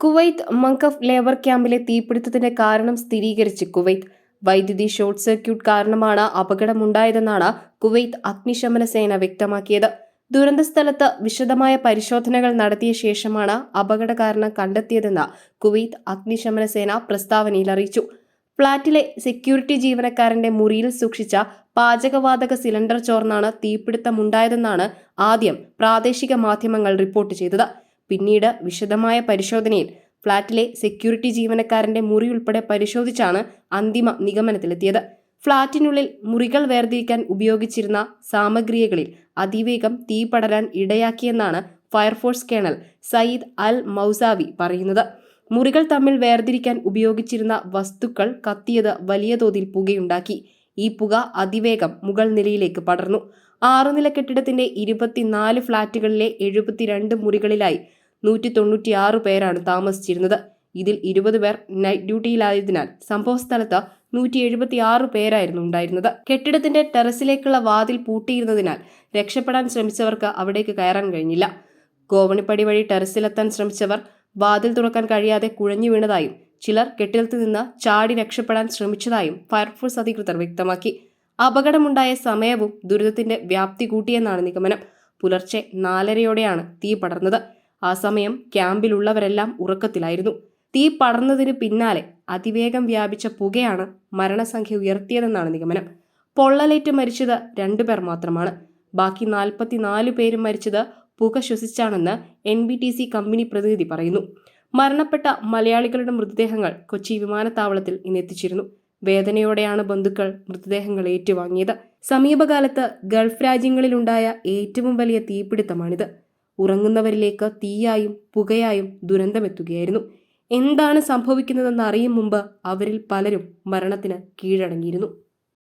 Kuwait മങ്കഫ് labour ക്യാമ്പിലെ തീപിടുത്തത്തിന്റെ കാരണം സ്ഥിരീകരിച്ച് കുവൈത്ത്. വൈദ്യുതി ഷോർട്ട് സർക്യൂട്ട് കാരണമാണ് അപകടമുണ്ടായതെന്നാണ് കുവൈത്ത് അഗ്നിശമന സേന വ്യക്തമാക്കിയത്. ദുരന്ത സ്ഥലത്ത് വിശദമായ പരിശോധനകൾ നടത്തിയ ശേഷമാണ് അപകട കാരണം കണ്ടെത്തിയതെന്ന് കുവൈത്ത് അഗ്നിശമന സേന പ്രസ്താവനയിൽ അറിയിച്ചു. ഫ്ളാറ്റിലെ സെക്യൂരിറ്റി ജീവനക്കാരന്റെ മുറിയിൽ സൂക്ഷിച്ച പാചകവാതക സിലിണ്ടർ ചോർന്നാണ് തീപിടുത്തമുണ്ടായതെന്നാണ് ആദ്യം പ്രാദേശിക മാധ്യമങ്ങൾ റിപ്പോർട്ട് ചെയ്തത്. പിന്നീട് വിശദമായ പരിശോധനയിൽ ഫ്ളാറ്റിലെ സെക്യൂരിറ്റി ജീവനക്കാരന്റെ മുറി ഉൾപ്പെടെ പരിശോധിച്ചാണ് അന്തിമ നിഗമനത്തിലെത്തിയത്. ഫ്ളാറ്റിനുള്ളിൽ മുറികൾ വേർതിരിക്കാൻ ഉപയോഗിച്ചിരുന്ന സാമഗ്രികളിൽ അതിവേഗം തീ പടരാൻ ഇടയാക്കിയെന്നാണ് fire force colonel Sayed al Mousawi പറയുന്നത്. മുറികൾ തമ്മിൽ വേർതിരിക്കാൻ ഉപയോഗിച്ചിരുന്ന വസ്തുക്കൾ കത്തിയത് വലിയ തോതിൽ പുകയുണ്ടാക്കി. ഈ പുക അതിവേഗം മുകൾ നിലയിലേക്ക് പടർന്നു. ആറുനില കെട്ടിടത്തിന്റെ ഇരുപത്തിനാല് ഫ്ളാറ്റുകളിലെ എഴുപത്തിരണ്ട് മുറികളിലായി നൂറ്റി തൊണ്ണൂറ്റിയാറ് പേരാണ് താമസിച്ചിരുന്നത്. ഇതിൽ ഇരുപത് പേർ നൈറ്റ് ഡ്യൂട്ടിയിലായതിനാൽ സംഭവസ്ഥലത്ത് നൂറ്റി എഴുപത്തിയാറ് പേരായിരുന്നു ഉണ്ടായിരുന്നത്. കെട്ടിടത്തിന്റെ ടെറസിലേക്കുള്ള വാതിൽ പൂട്ടിയിരുന്നതിനാൽ രക്ഷപ്പെടാൻ ശ്രമിച്ചവർക്ക് അവിടേക്ക് കയറാൻ കഴിഞ്ഞില്ല. ഗോവണിപ്പടി വഴി ടെറസിലെത്താൻ ശ്രമിച്ചവർ വാതിൽ തുറക്കാൻ കഴിയാതെ കുഴഞ്ഞു വീണതായും ചിലർ കെട്ടിടത്തിൽ നിന്ന് ചാടി രക്ഷപ്പെടാൻ ശ്രമിച്ചതായും ഫയർഫോഴ്സ് അധികൃതർ വ്യക്തമാക്കി. അപകടമുണ്ടായ സമയവും ദുരിതത്തിന്റെ വ്യാപ്തി കൂട്ടിയെന്നാണ് നിഗമനം. പുലർച്ചെ നാലരയോടെയാണ് തീ പടർന്നത്. ആ സമയം ക്യാമ്പിലുള്ളവരെല്ലാം ഉറക്കത്തിലായിരുന്നു. തീ പടർന്നതിന് പിന്നാലെ അതിവേഗം വ്യാപിച്ച പുകയാണ് മരണസംഖ്യ ഉയർത്തിയതെന്നാണ് നിഗമനം. പൊള്ളലേറ്റ് മരിച്ചത് രണ്ടുപേർ മാത്രമാണ്. ബാക്കി നാൽപ്പത്തിനാല് പേരും മരിച്ചത് പുക ശ്വസിച്ചാണെന്ന് N B T C company പ്രതിനിധി പറയുന്നു. മരണപ്പെട്ട മലയാളികളുടെ മൃതദേഹങ്ങൾ കൊച്ചി വിമാനത്താവളത്തിൽ ഇന്നെത്തിച്ചിരുന്നു. വേദനയോടെയാണ് ബന്ധുക്കൾ മൃതദേഹങ്ങൾ ഏറ്റുവാങ്ങിയത്. സമീപകാലത്ത് ഗൾഫ് രാജ്യങ്ങളിലുണ്ടായ ഏറ്റവും വലിയ തീപിടുത്തമാണിത്. ഉറങ്ങുന്നവരിലേക്ക് തീയായും പുകയായും ദുരന്തമെത്തുകയായിരുന്നു. എന്താണ് സംഭവിക്കുന്നതെന്ന് അറിയും മുമ്പ് അവരിൽ പലരും മരണത്തിന് കീഴടങ്ങിയിരുന്നു.